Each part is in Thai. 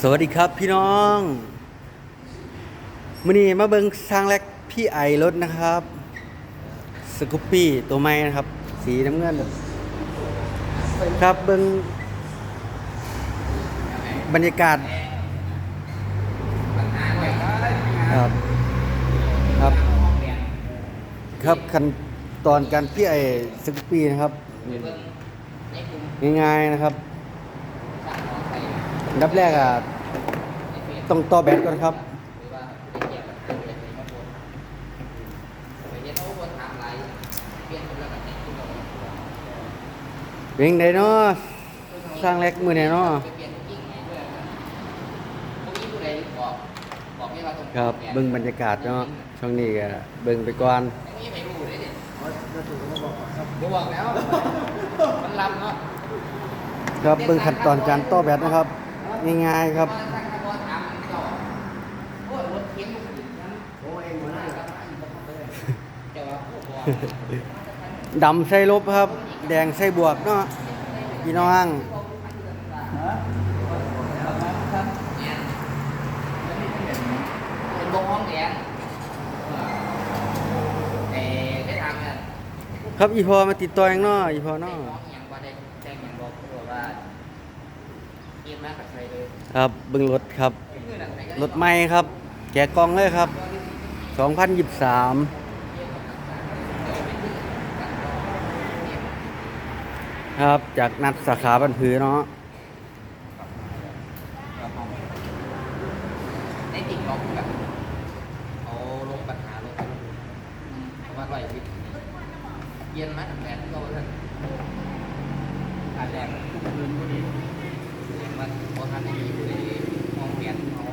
สวัสดีครับพี่น้องมื่อนี้มาเบิงสร้างแรกพี่ไอรถนะครับสกูปปี้ตัวใหม่นะครับ สีน้ำเงิน ครับเบิงบรรยากาศครับครับ ครับขั้นตอนการพี่ไอสกูปปี้นะครับ ง่ายๆนะครับ อันดับแรกอะต้องต่อแบตก่อนครับเร่งได้เนาะสร้างแรกมือไหนเนาะครับเบิ่งบรรยากาศเนาะช่วงนี้ก็เบิ่งไปก่อนเดี๋ยวบอกแล้วมันลำเนาะครับเบิ่งขั้นตอนการต่อแบตนะครับ ง่ายๆครับถ้าถ้าพอถามมันก็โอ้ยรถเข็นลูกอื่นนั้นโอ้ยหัวหน้าก็มาอีกคนเลยแต่ว่าพวกบอกดำใส่ลบครับ แดงใส่บวกเนาะพี่น้องเป็นวงห้องแดงแต่ได้ทำเนี่ยครับอีพอมาติดต่อยังเนาะอีพอได้เนาะ ครเลยครับเบิ่งรถครับเงื่อนอะไรก็รถใหม่ครับ แกะกล่องเลยครับ 2023 ครับ จากนัดสาขาบันผือเนาะได้ติดล็อกแบบเอาลงปัญหาลงเพราะว่าไหววิทย์เย็นมากแดดก็ท่านอาแดดทุกคืนก็ดี เราพอท่านได้มีผู้ใดมองเบียดเอา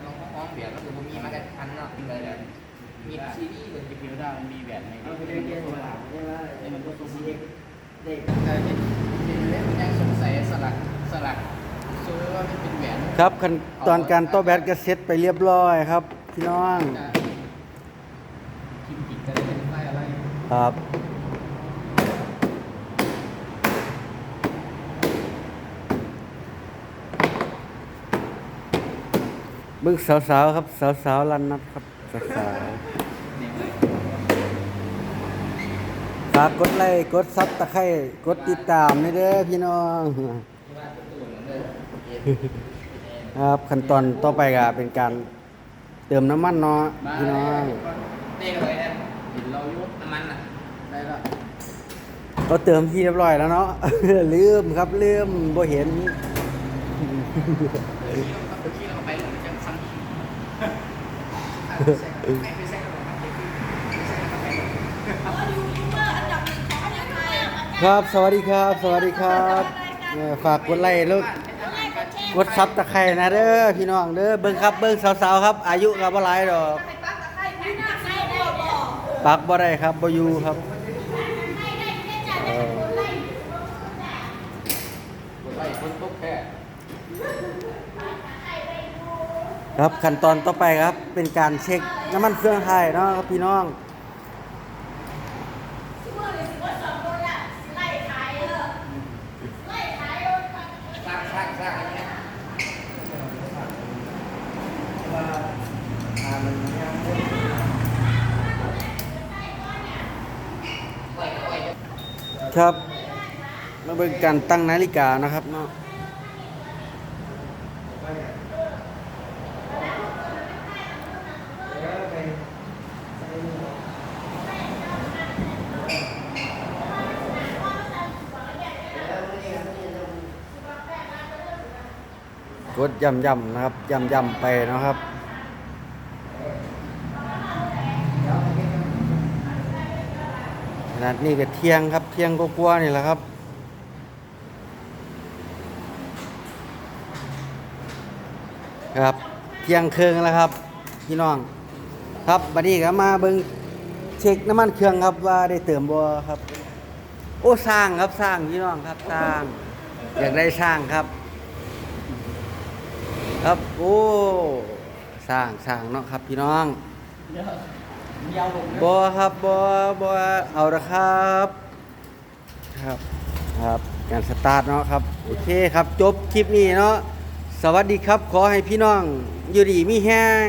เรามองเบียดก็คือมันมีมากันทันเนาะเลยแบบมีซีรีส์เลยจะพิวได้มันมีแบบไหนเอาไปเรียนเรียนมาให้มันก็ตรีส์เด็กเออเด็กเด็กเล่นมันยังสงสัยสลักสลักซื้อว่ามันเป็นแหวนครับขั้นตอนการโต่อแบตก็เสร็จไปเรียบร้อยครับพี่น้องคิมจิกจะเป็นไส้อะไรครับ บิ่งสาวๆครับ สาวๆรันนัดครับสาวๆฝากกดไลค์กดซับตะไคร้กดติดตามนี่เด้อพี่น้องครับขั้นตอนต่อไปก็เป็นการเติมน้ำมันเนาะพี่น้องนี่เลยนะเห็นเรายุบน้ำมันอะได้แล้วเราเติมที่เรียบร้อยแล้วเนาะลืมครับลืมบ่เห็น ครับครับ สวัสดีครับ สวัสดีครับเอ่อฝากกดไลค์ล้วกดซับตะไคร่นะเด้อพี่น้องเด้อเบิ่งครับเบิ่งสาวๆครับ อายุก็บ่หลายดอกปักบ่ได้ครับบ่อยู่ครับเอ่อไล่คนตกแค่ ครับขั้นตอนต่อไปครับเป็นการเช็คน้ำมันเครื่องไทยเนาะครับพี่น้องสร้างสร้างสร้างอะไรเงี้ยไล่ไล่ครับมาเบิ่งการตั้งนาฬิกานะครับเนาะ ดย่ำๆนะครับย่ำๆไปนะครับขนาดนี้ก็เที่ยงครับเที่ยงก็กลัวๆนี่แหละครับครับเที่ยงเครื่องแล้วครับพี่น้อง ครับบัดนี้ก็มาเบิ่งเช็คน้ำมันเครื่องครับว่าได้เติมบ่ครับ โอ้สร้างครับสร้างพี่น้องครับสร้าง อยากได้สร้างครับ ครับโอ้สร้างสร้างเนาะครับพี่น้องยาวลงบอครับบอบอเอาละครับ ครับครับการสตาร์ทเนาะครับโอเคครับจบคลิปนี้เนาะสวัสดีครับขอให้พี่น้องอยู่ดีมีแห้ง